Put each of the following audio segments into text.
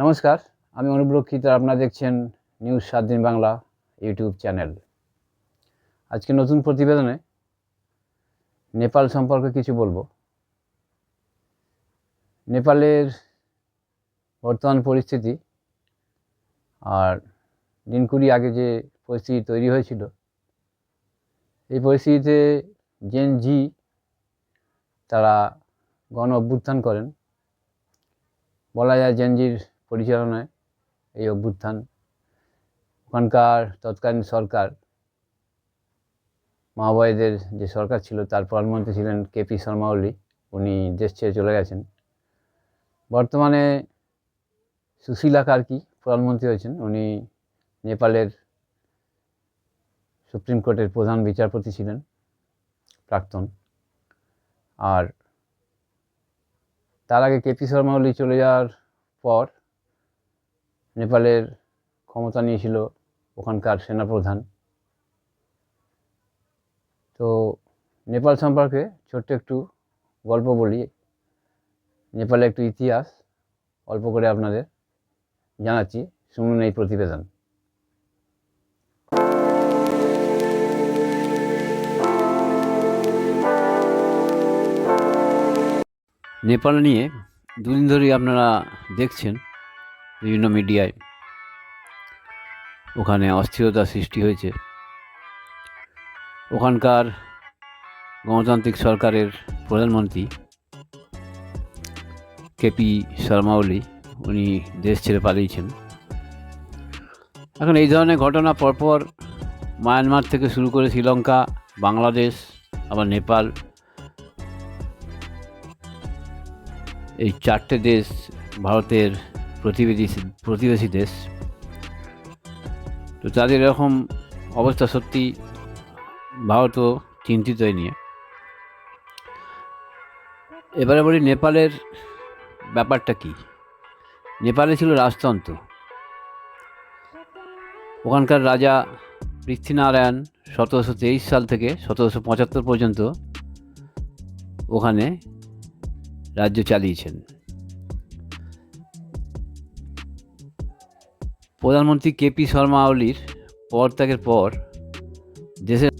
নমস্কার, আমি অনুব্রক্ষিত আপনারা দেখছেন নিউজ সাত দিন বাংলা ইউটিউব চ্যানেল। আজকে নতুন প্রতিবেদনে নেপাল সম্পর্কে কিছু বলব। নেপালের বর্তমান পরিস্থিতি আর দিন কুড়ি আগে যে পরিস্থিতি তৈরি হয়েছিল, এই পরিস্থিতিতে জেন জি তারা গণ অভ্যুত্থান করেন। বলা যায় জেনজির পরিচালনায় এই অভ্যুত্থান। ওখানকার তৎকালীন সরকার, মাওবাদীদের যে সরকার ছিল, তার প্রধানমন্ত্রী ছিলেন কেপি শর্মা ওলি। উনি দেশ ছেড়ে চলে গেছেন। বর্তমানে সুশীলা কার্কি প্রধানমন্ত্রী হয়েছেন। উনি নেপালের সুপ্রিম কোর্টের প্রধান বিচারপতি ছিলেন, প্রাক্তন। আর তার আগে কেপি শর্মা ওলি চলে যাওয়ার পর নেপালের ক্ষমতা নিয়েছিল ওখানকার সেনাপ্রধান। তো নেপাল সম্পর্কে ছোট্ট একটু গল্প বলি। নেপালে একটু ইতিহাস অল্প করে আপনাদের জানাচ্ছি, শুনুন এই প্রতিবেদন। নেপাল নিয়ে দুদিন ধরেই আপনারা দেখছেন বিভিন্ন মিডিয়ায় ওখানে অস্থিরতা সৃষ্টি হয়েছে। ওখানকার গণতান্ত্রিক সরকারের প্রধানমন্ত্রী কেপি শর্মা ওলি, উনি দেশ ছেড়ে পালিয়েছেন। এখন এই ধরনের ঘটনা পরপর মায়ানমার থেকে শুরু করে শ্রীলঙ্কা, বাংলাদেশ, আবার নেপাল, এই চারটে দেশ ভারতের প্রতিবেশী প্রতিবেশী দেশ। তো তাদের এরকম অবস্থা সত্যি ভারতও চিন্তিত নিয়ে। এবারে বলি নেপালের ব্যাপারটা কি? নেপালে ছিল রাজতন্ত্র। ওখানকার রাজা পৃথ্বীনারায়ণ সতেরোশো তেইশ সাল থেকে সতেরোশো পঁচাত্তর পর্যন্ত ওখানে রাজ্য চালিয়েছেন। প্রধানমন্ত্রী কেপি শর্মা ওলির পদত্যাগের পর দেশের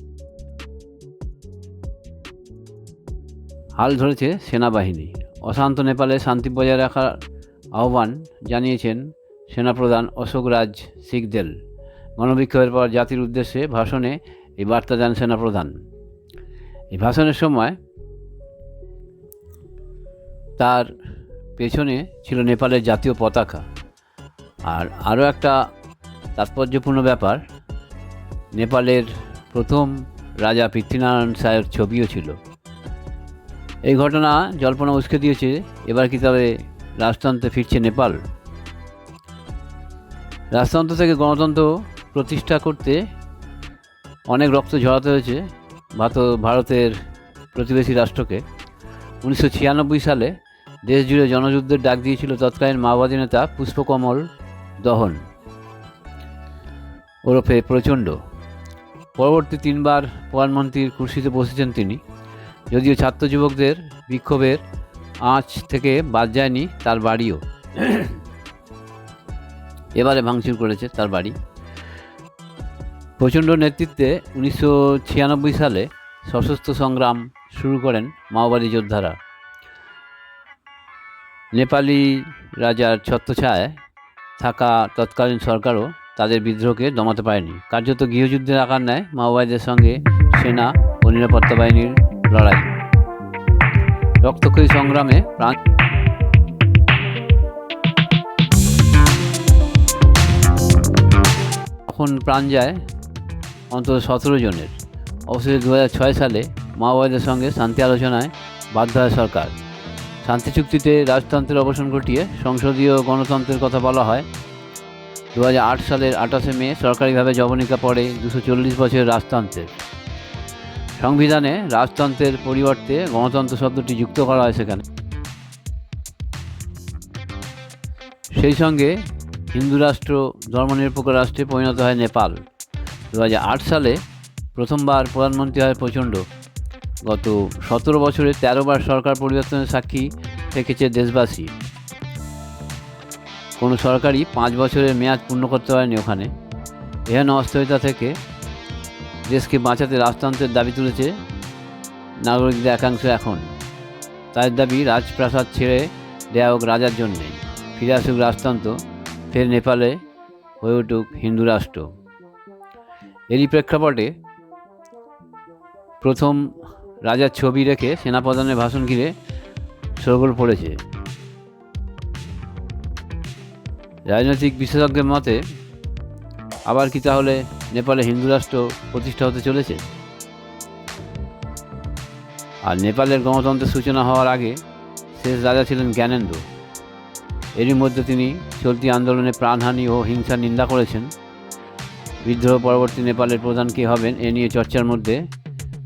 হাল ধরেছে সেনাবাহিনী। অশান্ত নেপালে শান্তি বজায় রাখার আহ্বান জানিয়েছেন সেনাপ্রধান অশোক রাজ সিকদেল। গণবিক্ষোভের পর জাতির উদ্দেশ্যে ভাষণে এই বার্তা দেন সেনাপ্রধান। এই ভাষণের সময় তার পেছনে ছিল নেপালের জাতীয় পতাকা। আর আরও একটা তাৎপর্যপূর্ণ ব্যাপার, নেপালের প্রথম রাজা পৃথ্বীনারায়ণ সাহের ছবিও ছিল। এই ঘটনা জল্পনা উস্কে দিয়েছে, এবার কি তবে রাজতন্ত্রে ফিরছে নেপাল? রাজতন্ত্র থেকে গণতন্ত্র প্রতিষ্ঠা করতে অনেক রক্ত ঝরাতে হয়েছে ভারতের প্রতিবেশী রাষ্ট্রকে। উনিশশো ছিয়ানব্বই সালে দেশ জুড়ে জনযুদ্ধের ডাক দিয়েছিল তৎকালীন মাওবাদী নেতা পুষ্পকমল দহন। ওরফে প্রচণ্ড। পরবর্তী তিনবার প্রধানমন্ত্রীর কুর্সিতে বসেছেন তিনি। যদিও ছাত্র যুবকদের বিক্ষোভের আঁচ থেকে বাদ যায়নি, তার বাড়িও। এবারে ভাঙচুর করেছে তার বাড়ি। প্রচণ্ড নেতৃত্বে উনিশশো ছিয়ানব্বই সালে সশস্ত্র সংগ্রাম শুরু করেন মাওবাদী যোদ্ধারা। নেপালি রাজার ছত্রছায় থাকা তৎকালীন সরকারও তাদের বিদ্রোহকে দমাতে পারেনি। কার্যত গৃহযুদ্ধের আকার নেয় মাওবাদীদের সঙ্গে সেনা ও নিরাপত্তা বাহিনীর লড়াই। রক্তক্ষয়ী সংগ্রামে প্রাণ তখন প্রাণ যায়, অন্তত সতেরো জনের। অবশেষে দু সালে মাওবাদীদের সঙ্গে শান্তি আলোচনায় বাধ্য হয় সরকার। শান্তি চুক্তিতে রাজতন্ত্রের অবসান ঘটিয়ে সংসদীয় গণতন্ত্রের কথা বলা হয়। দু হাজার আট সালের আঠাশে মে সরকারিভাবে জবনিকা পড়ে দুশো চল্লিশ বছরের রাজতন্ত্রের। সংবিধানে রাজতন্ত্রের পরিবর্তে গণতন্ত্র শব্দটি যুক্ত করা হয় সেখানে। সেই সঙ্গে হিন্দু রাষ্ট্র ধর্মনিরপেক্ষ রাষ্ট্রে পরিণত হয় নেপাল। দু হাজার আট সালে প্রথমবার প্রধানমন্ত্রী হয় প্রচণ্ড গত সতেরো বছরে তেরোবার সরকার পরিবর্তনের সাক্ষী থেকেছে দেশবাসী। কোনো সরকারই পাঁচ বছরের মেয়াদ পূর্ণ করতে পারেনি ওখানে। এহেন অস্থিরতা থেকে দেশকে বাঁচাতে রাজতন্ত্রের দাবি তুলেছে নাগরিকদের একাংশ এখন। তাদের দাবি, রাজপ্রাসাদ ছেড়ে দেয়া হোক রাজার জন্যে। ফিরে আসুক রাজতন্ত্র, ফের নেপালে হয়ে উঠুক হিন্দু রাষ্ট্র। এরই প্রেক্ষাপটে প্রথম রাজার ছবি রেখে সেনাপ্রধানের ভাষণ ঘিরে সরগোল পড়েছে। রাজনৈতিক বিশেষজ্ঞের মতে, আবার কি তাহলে নেপালে হিন্দু রাষ্ট্র প্রতিষ্ঠা হতে চলেছে? আর নেপালের গণতন্ত্রের সূচনা হওয়ার আগে শেষ রাজা ছিলেন জ্ঞানেন্দ্র এরই মধ্যে তিনি চলতি আন্দোলনে প্রাণহানি ও হিংসার নিন্দা করেছেন। বিদ্রোহ পরবর্তী নেপালের প্রধান কে হবেন এ নিয়ে চর্চার মধ্যে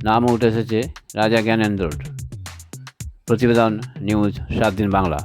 নামও উঠে এসেছে রাজা জ্ঞানেন্দ্রর প্রতিবেদন নিউজ সাত দিন বাংলা।